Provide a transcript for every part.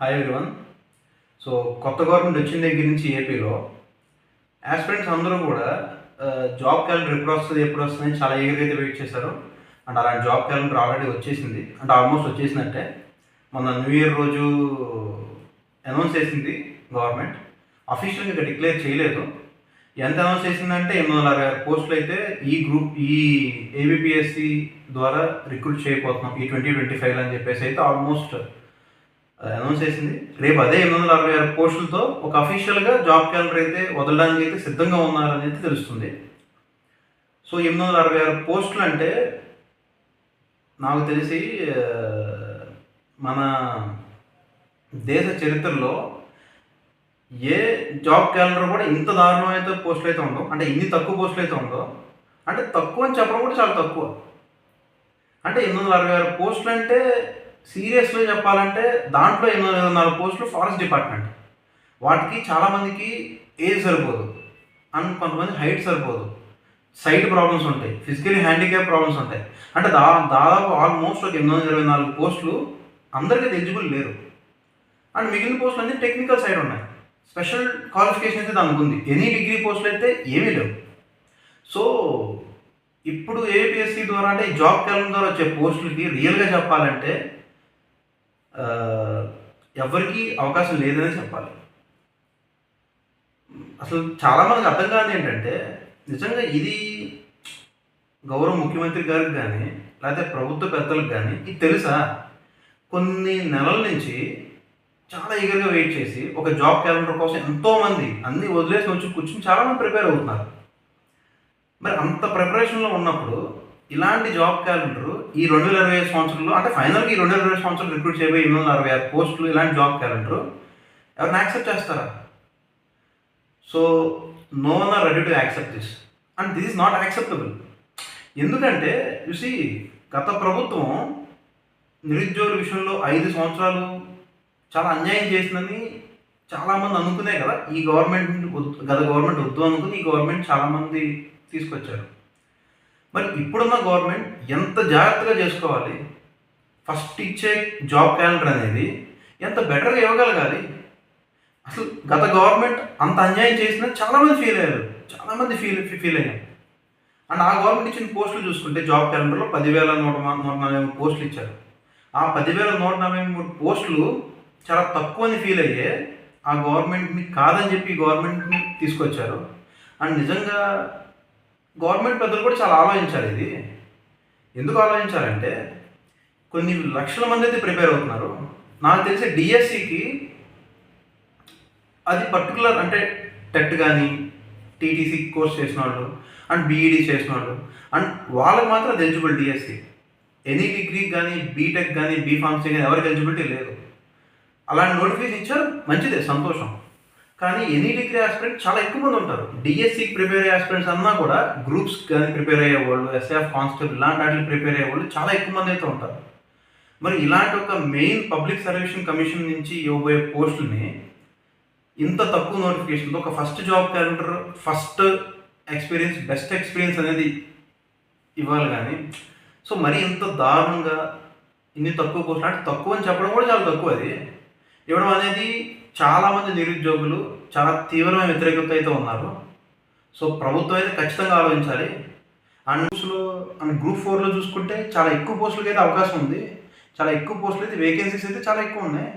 Hi everyone so కొత్త government వచ్చిన దగ్గర నుంచి ఏపీలో ఆస్పిరెంట్స్ అందరూ కూడా జాబ్ క్యాలెండర్ ఎప్పుడు వస్తుంది ఎప్పుడు వస్తుంది అని చాలా eager అయితే వెయిట్ చేశారు అండ్ అలాంటి జాబ్ క్యాలెండర్ ఆల్రెడీ వచ్చేసింది. అంటే ఆల్మోస్ట్ వచ్చేసిందంటే మొన్న న్యూ ఇయర్ రోజు అనౌన్స్ చేసింది గవర్నమెంట్ అఫీషియల్గా ఇంకా డిక్లేర్ చేయలేదు. ఎంత అనౌన్స్ చేసిందంటే ఎనిమిది వందల అరవై ఆరు పోస్టులు అయితే ఈ గ్రూప్ ఈ ఏబిపిఎస్సి ద్వారా రిక్రూట్ చేయబోతున్నాం. ఈ ట్వంటీ ట్వంటీ ఫైవ్ అని చెప్పేసి అయితే ఆల్మోస్ట్ అనౌన్స్ చేసింది. రేపు అదే ఎనిమిది వందల అరవై ఆరు పోస్టులతో ఒక అఫీషియల్గా జాబ్ క్యాలెండర్ అయితే వదలడానికి అయితే సిద్ధంగా ఉన్నారని అయితే తెలుస్తుంది. సో ఎనిమిది వందల అరవై ఆరు పోస్టులు అంటే నాకు తెలిసి మన దేశ చరిత్రలో ఏ జాబ్ క్యాలెండర్ కూడా ఇంత దారుణమైతే పోస్టులు అయితే ఉండవు. అంటే ఇన్ని తక్కువ పోస్టులు అయితే ఉండవు. అంటే తక్కువ అని చెప్పడం కూడా చాలా తక్కువ. అంటే ఎనిమిది వందల అరవై ఆరు పోస్టులు అంటే సీరియస్గా చెప్పాలంటే దాంట్లో ఎనిమిది వందల నాలుగు పోస్టులు ఫారెస్ట్ డిపార్ట్మెంట్. వాటికి చాలామందికి ఏజ్ సరిపోదు. అండ్ కొంతమంది హైట్ సరిపోదు. సైట్ ప్రాబ్లమ్స్ ఉంటాయి. ఫిజికలీ హ్యాండిక్యాప్ ప్రాబ్లమ్స్ ఉంటాయి. అంటే దా దాదాపు ఆల్మోస్ట్ ఒక ఎనిమిది వందల ఇరవై నాలుగు పోస్టులు అందరికీ ఎలిజిబుల్ లేరు. అండ్ మిగిలిన పోస్టులు అన్ని టెక్నికల్ సైడ్ ఉన్నాయి. స్పెషల్ క్వాలిఫికేషన్ అయితే దానికి ఉంది. ఎనీ డిగ్రీ పోస్టులు అయితే ఏమీ లేవు. సో ఇప్పుడు ఏపీఎస్సీ ద్వారా అంటే జాబ్ క్యాలెండర్ ద్వారా వచ్చే పోస్టులకి రియల్గా చెప్పాలంటే ఎవరికి అవకాశం లేదనే చెప్పాలి. అసలు చాలామందికి అర్థం కాదు ఏంటంటే నిజంగా ఇది గౌరవ ముఖ్యమంత్రి గారికి కానీ లేకపోతే ప్రభుత్వ పెద్దలకు కానీ ఇది తెలుసా? కొన్ని నెలల నుంచి చాలా ఈగర్గా వెయిట్ చేసి ఒక జాబ్ క్యాలెండర్ కోసం ఎంతోమంది అన్ని వదిలేసి వచ్చి కూర్చుని చాలామంది ప్రిపేర్ అవుతున్నారు. మరి అంత ప్రిపరేషన్లో ఉన్నప్పుడు ఇలాంటి జాబ్ క్యాలెండర్ ఈ రెండు వేల ఇరవై ఐదు సంవత్సరంలో అంటే ఫైనల్గా ఈ రెండు వేల ఇరవై సంవత్సరాలు రిక్రూట్ చేయబోయే ఎనిమిది వందల అరవై ఆరు పోస్టులు ఇలాంటి జాబ్ క్యాలెండర్ ఎవరిని యాక్సెప్ట్ చేస్తారా? So no one are ready to accept this and this is not acceptable ఎందుకంటే చూసి గత ప్రభుత్వం నిరుద్యోగుల విషయంలో ఐదు సంవత్సరాలు చాలా అన్యాయం చేసిందని చాలామంది అనుకునే కదా ఈ గవర్నమెంట్ గత గవర్నమెంట్ వద్దు అనుకుని ఈ గవర్నమెంట్ చాలామంది తీసుకొచ్చారు. మరి ఇప్పుడున్న గవర్నమెంట్ ఎంత జాగ్రత్తగా చేసుకోవాలి? ఫస్ట్ ఇచ్చే జాబ్ క్యాలెండర్ అనేది ఎంత బెటర్గా ఇవ్వగలగాలి? అసలు గత గవర్నమెంట్ అంత అన్యాయం చేసినా చాలామంది ఫీల్ అయ్యారు. చాలామంది ఫీల్ ఫీల్ అయ్యారు. అండ్ ఆ గవర్నమెంట్ ఇచ్చిన పోస్టులు చూసుకుంటే జాబ్ క్యాలెండర్లో పదివేల నూట నూట నలభై మూడు పోస్టులు ఇచ్చారు. ఆ పదివేల నూట నలభై మూడు పోస్టులు చాలా తక్కువ అని ఫీల్ అయ్యే ఆ గవర్నమెంట్ని కాదని చెప్పి గవర్నమెంట్ని తీసుకొచ్చారు. అండ్ నిజంగా గవర్నమెంట్ పెద్దలు కూడా చాలా ఆలోచించాలి ఇది. ఎందుకు ఆలోచించాలంటే కొన్ని లక్షల మంది అయితే ప్రిపేర్ అవుతున్నారు. నాకు తెలిసి డిఎస్సికి అది పర్టికులర్ అంటే టెట్ కానీ టీటీసీ కోర్స్ చేసిన వాళ్ళు అండ్ బీఈడీ చేసిన వాళ్ళు అండ్ వాళ్ళకి మాత్రం అది ఎలిజిబుల్ డిఎస్సి. ఎనీ డిగ్రీ కానీ బీటెక్ కానీ బీఫార్మసీ కానీ ఎవరికి ఎలిజిబిలిటీ లేదు. అలాంటి నోటిఫికేషన్ ఇచ్చారు మంచిదే సంతోషం. కానీ ఎనీ డిగ్రీ ఆస్పిరెంట్ చాలా ఎక్కువ మంది ఉంటారు. డిఎస్సికి ప్రిపేర్ అయ్యే ఆస్పిరెంట్స్ అన్నా కూడా గ్రూప్స్ కానీ ప్రిపేర్ అయ్యే వాళ్ళు ఎస్ఎఫ్ కానిస్టేబుల్ ఇలాంటి వాటికి ప్రిపేర్ అయ్యే వాళ్ళు చాలా ఎక్కువ మంది అయితే ఉంటారు. మరి ఇలాంటి ఒక మెయిన్ పబ్లిక్ సర్వీషన్ కమిషన్ నుంచి ఇవ్వబోయే పోస్టుల్ని ఇంత తక్కువ నోటిఫికేషన్తో ఒక first job calendar first experience best experience అనేది ఇవ్వాలి కానీ సో మరి ఇంత దారుణంగా ఇన్ని తక్కువ పోస్టులు అంటే తక్కువ అని చెప్పడం కూడా చాలా తక్కువ అది. ఇవ్వడం అనేది చాలామంది నిరుద్యోగులు చాలా తీవ్రమైన వ్యతిరేకత అయితే ఉన్నారు. సో ప్రభుత్వం అయితే ఖచ్చితంగా ఆలోచించాలి. అండ్ న్యూస్లో అండ్ గ్రూప్ ఫోర్లో చూసుకుంటే చాలా ఎక్కువ పోస్టులకి అయితే అవకాశం ఉంది. చాలా ఎక్కువ పోస్టులు అయితే వేకెన్సీస్ అయితే చాలా ఎక్కువ ఉన్నాయి.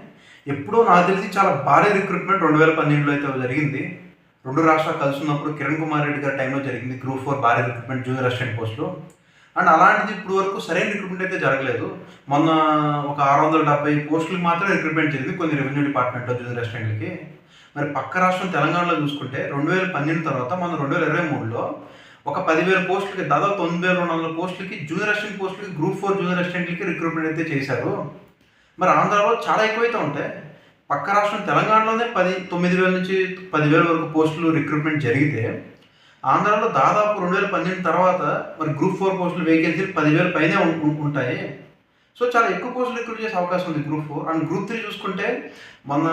ఎప్పుడో నాకు తెలిసి చాలా భారీ రిక్రూట్మెంట్ రెండు వేల పన్నెండులో అయితే జరిగింది. రెండు రాష్ట్రాలు కలిసి ఉన్నప్పుడు కిరణ్ కుమార్ రెడ్డి గారి టైంలో జరిగింది గ్రూప్ ఫోర్ భారీ రిక్రూట్మెంట్ జూనియర్ అసిస్టెంట్ పోస్టులో అండ్ అలాంటిది ఇప్పుడు వరకు సరైన రిక్రూట్మెంట్ అయితే జరగలేదు. మొన్న ఒక ఆరు వందల డెబ్బై పోస్టులకు మాత్రమే రిక్రూట్మెంట్ జరిగింది. కొన్ని రెవెన్యూ డిపార్ట్మెంట్లో జూనియర్ రెస్టారెంట్లకి మరి పక్క రాష్ట్రం తెలంగాణలో చూసుకుంటే రెండు వేల పన్నెండు తర్వాత మన రెండు వేల ఇరవై మూడులో ఒక పదివేల పోస్టులకి దాదాపు తొమ్మిది వేల రెండు వందల పోస్టులకి జూనియర్ అసిస్టెంట్ పోస్టులకి గ్రూప్ ఫోర్ జూనియర్ అసిస్టెంట్లకి రిక్రూట్మెంట్ అయితే చేశారు. మరి ఆంధ్రాలో చాలా ఎక్కువైతే ఉంటాయి. పక్క రాష్ట్రం తెలంగాణలోనే పది తొమ్మిది వేల నుంచి పదివేల వరకు పోస్టులు రిక్రూట్మెంట్ జరిగితే ఆంధ్రాలో దాదాపు రెండు వేల పన్నెండు తర్వాత మరి గ్రూప్ ఫోర్ పోస్టులు వేకెన్సీలు పదివేల పైనే ఉంటాయి. సో చాలా ఎక్కువ పోస్టులు రిక్రూట్ చేసే అవకాశం ఉంది group four. And group three చూసుకుంటే మన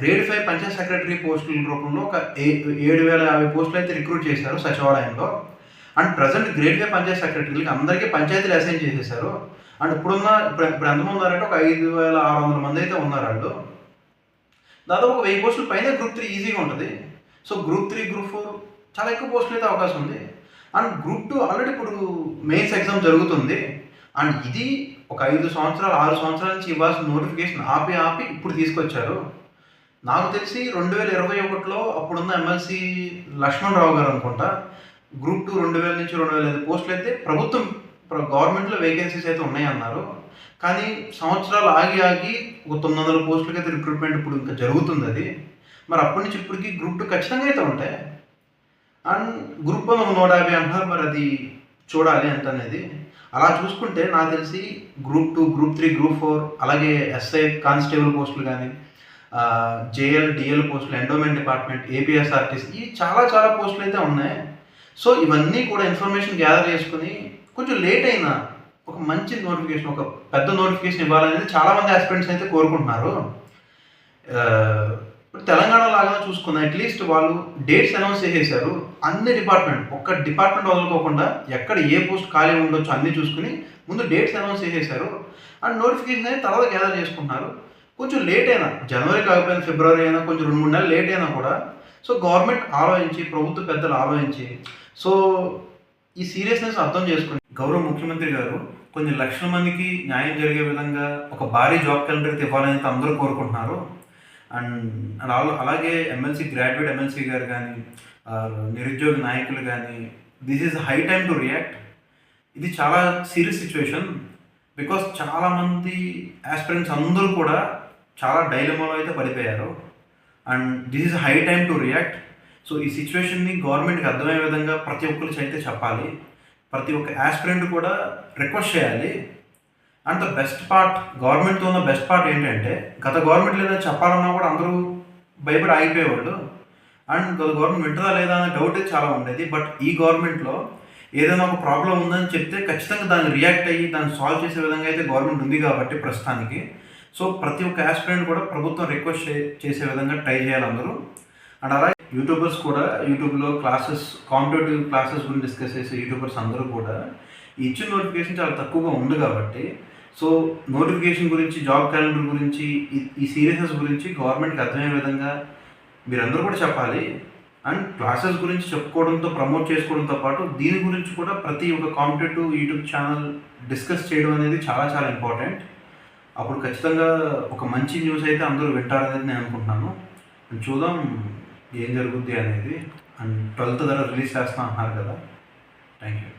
గ్రేడ్ ఫైవ్ పంచాయత్ సెక్రటరీ పోస్టుల రూపంలో ఒక ఏ- ఏడు వేల యాభై పోస్టులు అయితే రిక్రూట్ చేశారు సచివాలయంలో. And present grade five panchayat సెక్రటరీలకి అందరికీ పంచాయతీలు అసైన్ చేసేసారు అండ్ ఇప్పుడున్న ఇప్పుడు ఇప్పుడు ఎంతమంది ఉన్నారంటే ఒక ఐదు వేల ఆరు వందల మంది అయితే ఉన్నారు వాళ్ళు. దాదాపు ఒక వెయ్యి పోస్టుల పైన గ్రూప్ త్రీ ఈజీగా ఉంటుంది. So group three group four చాలా ఎక్కువ పోస్టులు అయితే అవకాశం ఉంది. అండ్ గ్రూప్ టూ ఆల్రెడీ ఇప్పుడు మెయిన్స్ ఎగ్జామ్ జరుగుతుంది. అండ్ ఇది ఒక ఐదు సంవత్సరాలు ఆరు సంవత్సరాల నుంచి ఇవ్వాల్సిన నోటిఫికేషన్ ఆపి ఆపి ఇప్పుడు తీసుకొచ్చారు. నాకు తెలిసి రెండు వేల ఇరవై ఒకటిలో అప్పుడున్న ఎమ్మెల్సీ లక్ష్మణ్ రావు గారు అనుకుంటా గ్రూప్ టూ రెండు వేల నుంచి రెండు వేల ఐదు పోస్టులు అయితే ప్రభుత్వం గవర్నమెంట్లో వేకెన్సీస్ అయితే ఉన్నాయన్నారు. కానీ సంవత్సరాలు ఆగి ఆగి ఒక తొమ్మిది వందల పోస్టులకి అయితే రిక్రూట్మెంట్ ఇప్పుడు ఇంకా జరుగుతుంది అది. మరి అప్పటి నుంచి ఇప్పటికి గ్రూప్ టూ ఖచ్చితంగా అయితే ఉంటాయి. అండ్ గ్రూప్ వన్ ఒక నూట యాభై అంటున్నారు మరి అది చూడాలి ఎంత అనేది. అలా చూసుకుంటే నాకు తెలిసి group two group three group four అలాగే ఎస్ఐ కానిస్టేబుల్ పోస్టులు కానీ జేఎల్ డిఎల్ పోస్టులు ఎండోమెంట్ డిపార్ట్మెంట్ ఏపీఎస్ఆర్టీసీ ఇవి చాలా చాలా పోస్టులు అయితే ఉన్నాయి. సో ఇవన్నీ కూడా ఇన్ఫర్మేషన్ గ్యాదర్ చేసుకుని కొంచెం లేట్ అయినా ఒక మంచి నోటిఫికేషన్ ఒక పెద్ద నోటిఫికేషన్ ఇవ్వాలనేది చాలామంది ఆస్పిరెంట్స్ అయితే కోరుకుంటున్నారు. ఇప్పుడు తెలంగాణ లాగా చూసుకున్నా అట్లీస్ట్ వాళ్ళు డేట్స్ అనౌన్స్ చేసేసారు అన్ని డిపార్ట్మెంట్ ఒక్క డిపార్ట్మెంట్ వదులుకోకుండా ఎక్కడ ఏ పోస్ట్ ఖాళీ ఉండొచ్చు అన్ని చూసుకుని ముందు డేట్స్ అనౌన్స్ చేసేసారు అండ్ నోటిఫికేషన్ అనేది తర్వాత గ్యాదర్ చేసుకుంటున్నారు. కొంచెం లేట్ అయినా జనవరి కాకపోయినా ఫిబ్రవరి అయినా కొంచెం రెండు మూడు నెలలు లేట్ అయినా కూడా సో గవర్నమెంట్ ఆలోచించి ప్రభుత్వ పెద్దలు ఆలోచించి సో ఈ సీరియస్నెస్ అర్థం చేసుకుని గౌరవ ముఖ్యమంత్రి గారు కొన్ని లక్షల మందికి న్యాయం జరిగే విధంగా ఒక భారీ జాబ్ క్యాలెండర్ ఇవ్వాలని అందరూ కోరుకుంటున్నారు. అండ్ అండ్ అలాగే ఎమ్మెల్సీ గ్రాడ్యుయేట్ ఎమ్మెల్సీ గారు కానీ నిరుద్యోగ నాయకులు కానీ this is high time to react ఇది చాలా సీరియస్ సిచ్యువేషన్ బికాస్ చాలామంది ఆస్పిరెంట్స్ అందరూ కూడా చాలా డైలమాలో అయితే పడిపోయారు. And this is high time to react so ఈ సిచ్యువేషన్ని గవర్నమెంట్కి అర్థమయ్యే విధంగా ప్రతి ఒక్కరికి అయితే చెప్పాలి. ప్రతి ఒక్క ఆస్పిరెంట్ కూడా రిక్వెస్ట్ చేయాలి. అండ్ ద బెస్ట్ పార్ట్ గవర్నమెంట్తో ఉన్న బెస్ట్ పార్ట్ ఏంటంటే గత గవర్నమెంట్ ఏదైనా చెప్పాలన్నా కూడా అందరూ భయపడి ఆగిపోయేవాళ్ళు. అండ్ గత గవర్నమెంట్ వింటుందా లేదా అనే డౌట్ చాలా ఉండేది. బట్ ఈ గవర్నమెంట్లో ఏదైనా ఒక ప్రాబ్లం ఉందని చెప్తే ఖచ్చితంగా దాన్ని రియాక్ట్ అయ్యి దాన్ని సాల్వ్ చేసే విధంగా అయితే గవర్నమెంట్ ఉంది కాబట్టి ప్రస్తుతానికి. సో ప్రతి ఒక్క ఆస్పిరెంట్ కూడా ప్రభుత్వం రిక్వెస్ట్ చేసే విధంగా ట్రై చేయాలి అందరూ. అండ్ అలాగే యూట్యూబర్స్ కూడా యూట్యూబ్లో క్లాసెస్ కాంపిటేటివ్ క్లాసెస్ గురించి డిస్కస్ చేసే యూట్యూబర్స్ అందరూ కూడా ఇచ్చిన నోటిఫికేషన్ చాలా తక్కువగా ఉంది కాబట్టి సో నోటిఫికేషన్ గురించి జాబ్ క్యాలెండర్ గురించి ఈ- సీరియసెస్ గురించి గవర్నమెంట్కి అర్థమయ్యే విధంగా మీరందరూ కూడా చెప్పాలి. అండ్ క్లాసెస్ గురించి చెప్పుకోవడంతో ప్రమోట్ చేసుకోవడంతో పాటు దీని గురించి కూడా ప్రతి ఒక్క కాంపిటేటివ్ యూట్యూబ్ ఛానల్ డిస్కస్ చేయడం అనేది చాలా చాలా ఇంపార్టెంట్. అప్పుడు ఖచ్చితంగా ఒక మంచి న్యూస్ అయితే అందరూ వింటారనేది నేను అనుకుంటున్నాను. అండ్ చూద్దాం ఏం జరుగుద్ది అనేది. అండ్ ట్వెల్త్ ధర రిలీజ్ చేస్తాం అన్నారు కదా. Thank you